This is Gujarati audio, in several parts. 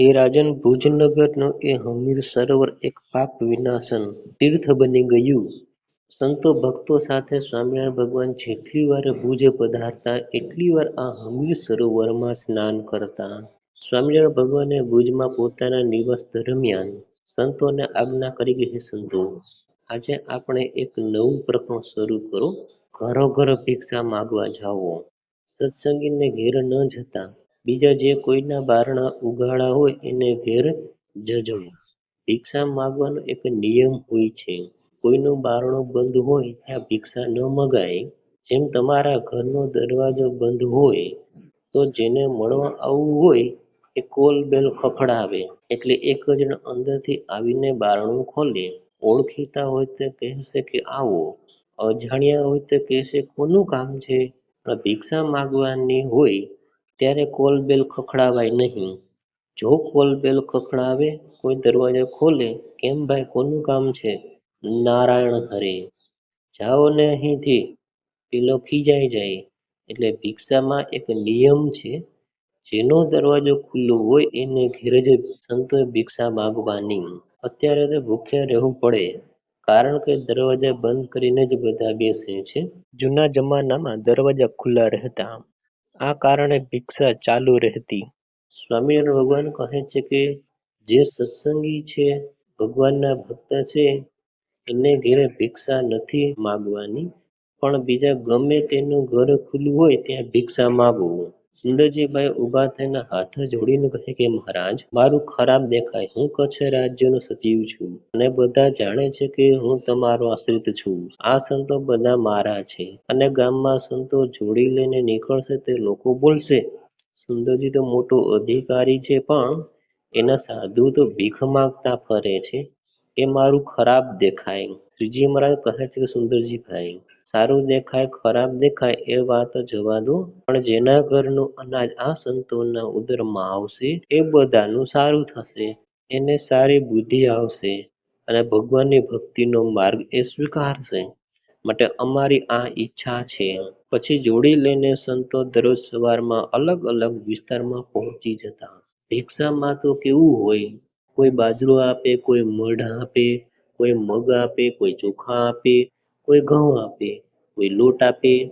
હે રાજન ભુજનગરનો એ હમીર સરોવર એક પાપ વિનાશન તીર્થ બની ગયું. સંતો ભક્તો સાથે સ્વામિનારાયણ ભગવાન જેટલી વાર ભુજ પધારતા, એટલી વાર આ હમીર સરોવરમાં સ્નાન કરતા. સ્વામિનારાયણ ભગવાને ભુજમાં પોતાના નિવાસ દરમિયાન સંતોને આજ્ઞા કરી હે સંતો, આજે આપણે એક નવું પ્રકરણ શરૂ કરો. ઘરો ઘર ભિક્ષા માગવા જાઓ. સત્સંગીને ઘેર ન જતા બીજા જે કોઈના બારણા ઉઘાડા હોય એને ઘેર જજણો ભિક્ષા માગવાનો એક નિયમ હોય છે. કોઈનું બારણું બંધ હોય ત્યાં ભિક્ષા ન મગાય. જેમ તમારા ઘરનો દરવાજો બંધ હોય તો જેને મળવા આવવું હોય એ કોલ બેલ ખખડાવે. એટલે એક જણ અંદરથી આવીને બારણું ખોલે. ઓળખીતા હોય તો કહેશે કે આવો. અજાણ્યા હોય તો કહેશે, કોનું કામ છે? ભિક્ષા માગવાની હોય ત્યારે કોલ બેલ ખખડાવાય નહીં. જો કોલ બેલ ખખડાવે, કોઈ દરવાજો ખોલે, કેમ ભાઈ, કોનું કામ છે? નારાયણ હરે જાઓ ને અહીંથી. પેલો ખીજાઈ જાય. એટલે ભિક્ષામાં એક નિયમ છે, જેનો દરવાજો ખુલ્લો હોય એને ઘેર જ સંતોએ ભિક્ષા માગવાની. અત્યારે તો ભૂખ્યા રહેવું પડે. કારણ કે દરવાજા બંધ કરીને જ બધા બેસે છે. જૂના જમાનામાં દરવાજા ખુલ્લા રહેતા. આ કારણે ભિક્ષા ચાલુ રહેતી. સ્વામિનારાયણ ભગવાન કહે છે કે, જે સત્સંગી છે, ભગવાનના ભક્ત છે, એને ઘેરે ભિક્ષા નથી માગવાની. પણ બીજા ગમે તેનું ઘર ખુલ્લું હોય, ત્યાં ભિક્ષા માગવું. સુંદરજીભાઈ ઊભા થઈને હાથ જોડીને કહે કે, મહારાજ, મારું ખરાબ દેખાય. હું કચ્છ રાજ્યનો સચિવ છું અને બધા જાણે છે કે હું તમારો આશ્રિત છું. આ સંતો બધા મારા છે અને ગામમાં સંતો જોડી લઈને નીકળશે તે લોકો બોલશે. સુંદરજી તો મોટો અધિકારી છે, પણ એના સાધુ તો ભીખ માગતા ફરે છે એ મારું ખરાબ દેખાય. શ્રીજી મહારાજ કહે છે કે સુંદરજીભાઈ સારું દેખાય, ખરાબ દેખાય એ વાત જવા દો. પણ જેના ઘરનું અનાજ આ સંતોના ઉદરમાં આવશે, એ બધાનું સારું થશે. એને સારી બુદ્ધિ આવશે અને ભગવાનની ભક્તિનો માર્ગ એ સ્વીકારશે. માટે અમારી આ ઈચ્છા છે. પછી જોડી લઈને સંતો દરરોજ સવારમાં અલગ અલગ વિસ્તારમાં પહોંચી જતા. ભિક્ષામાં તો કેવું હોય, કોઈ બાજરો આપે, કોઈ મઢ આપે, કોઈ મગ આપે, કોઈ ચોખા આપે કોઈ ઘઉં આપે, કોઈ લોટ આપે,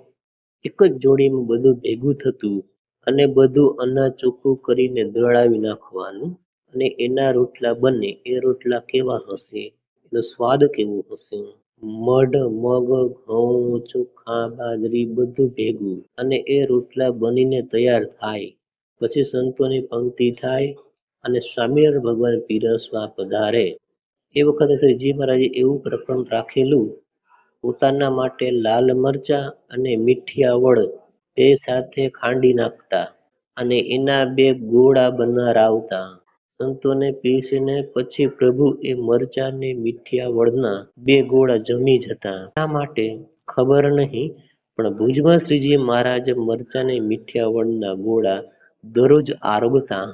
એક જ જોડીમાં બધું ભેગું થતું અને બધું અનાજ ચોખ્ખું કરીને દળાવી નાખવાનું અને એના રોટલા બને, એ રોટલા કેવા હશે? એનો સ્વાદ કેવો હશે? મઢ, મગ, ઘઉં, ચોખા, બાજરી બધું ભેગું અને એ રોટલા બનીને તૈયાર થાય. પછી સંતોની પંક્તિ થાય અને સ્વામિનારાયણ ભગવાન પીરસવા પધારે. એ વખતે શ્રીજી મહારાજે એવું પ્રકરણ રાખેલું પોતાના માટે લાલ મરચા અને મીઠિયા એ સાથે ખાંડી નાખતા અને એના બે ગોળા બનાવરાવતા સંતોને પીરસીને પછી પ્રભુ એ મરચા ને મીઠિયા વળના બે ગોળા જમી જતા આ માટે ખબર નહીં, પણ ભુજમાં શ્રીજી મહારાજ મરચા ને મીઠિયા વળના ગોળા દરરોજ આરોગતા.